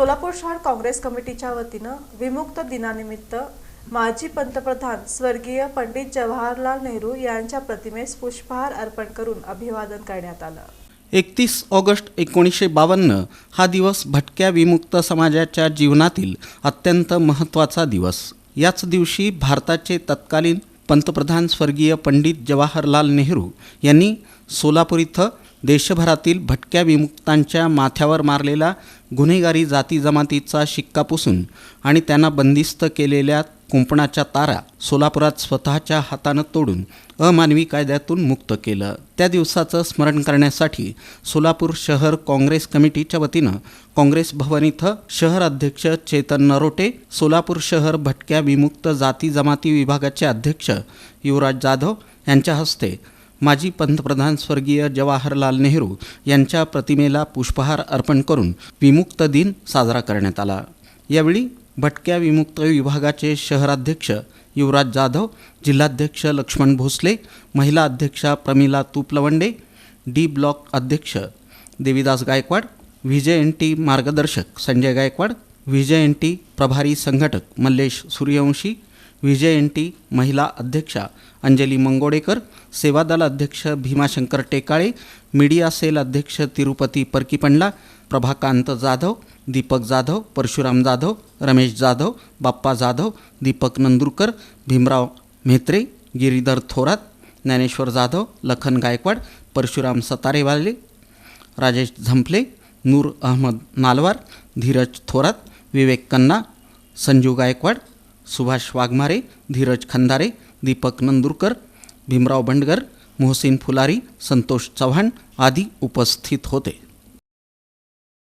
सोलापूर शहर काँग्रेस कमिटीच्या वतीनं विमुक्त दिनानिमित्त माजी पंतप्रधान स्वर्गीय पंडित जवाहरलाल नेहरू यांच्या प्रतिमेस पुष्पहार अर्पण करून अभिवादन करण्यात आलं. एकतीस ऑगस्ट एकोणीसशे बावन्न हा दिवस भटक्या विमुक्त समाजाच्या जीवनातील अत्यंत महत्त्वाचा दिवस. याच दिवशी भारताचे तत्कालीन पंतप्रधान स्वर्गीय पंडित जवाहरलाल नेहरू यांनी सोलापूर इथं देशभरातील भटक्या विमुक्तांच्या माथ्यावर मारलेला गुन्हेगारी जाती जमातीचा शिक्का पुसून आणि त्यांना बंदिस्त केलेल्या कुंपणाच्या तारा सोलापुरात स्वतःच्या हातानं तोडून अमानवी कायद्यातून मुक्त केलं. त्या दिवसाचं स्मरण करण्यासाठी सोलापूर शहर काँग्रेस कमिटीच्या वतीनं काँग्रेस भवन इथं शहर अध्यक्ष चेतन नरोटे सोलापूर शहर भटक्या विमुक्त जाती जमाती विभागाचे अध्यक्ष युवराज जाधव यांच्या हस्ते माजी पंतप्रधान स्वर्गीय जवाहरलाल नेहरू यांच्या प्रतिमेला पुष्पहार अर्पण करून विमुक्त दिन साजरा करण्यात आला. यावेळी भटक्या विमुक्त विभागाचे शहराध्यक्ष युवराज जाधव जिल्हाध्यक्ष लक्ष्मण भोसले महिला अध्यक्षा प्रमिला तुपलवंडे डी ब्लॉक अध्यक्ष Devidas Gaikwad VJ N T मार्गदर्शक Sanjay Gaikwad VJ N T प्रभारी संघटक मल्लेश सूर्यवंशी विजयंटी महिला अध्यक्षा अंजली मंगोडेकर सेवादल अध्यक्ष भीमाशंकर टेकाळे मीडिया सेल अध्यक्ष तिरुपती परकीपंडला प्रभाकांत जाधव दीपक जाधव परशुराम जाधव रमेश जाधव बाप्पा जाधव दीपक नंदुरकर भीमराव म्हेत्रे गिरीधर थोरात ज्ञानेश्वर जाधव लखन गायकवाड परशुराम सतारेवाले राजेश झंपले नूर अहमद नालवार धीरज थोरात विवेक कन्ना संजू गायकवाड सुभाष वाघमारे धीरज खंदारे दीपक नंदुरकर भीमराव बंडगर मोहसिन फुलारी संतोष चव्हाण आदी उपस्थित होते.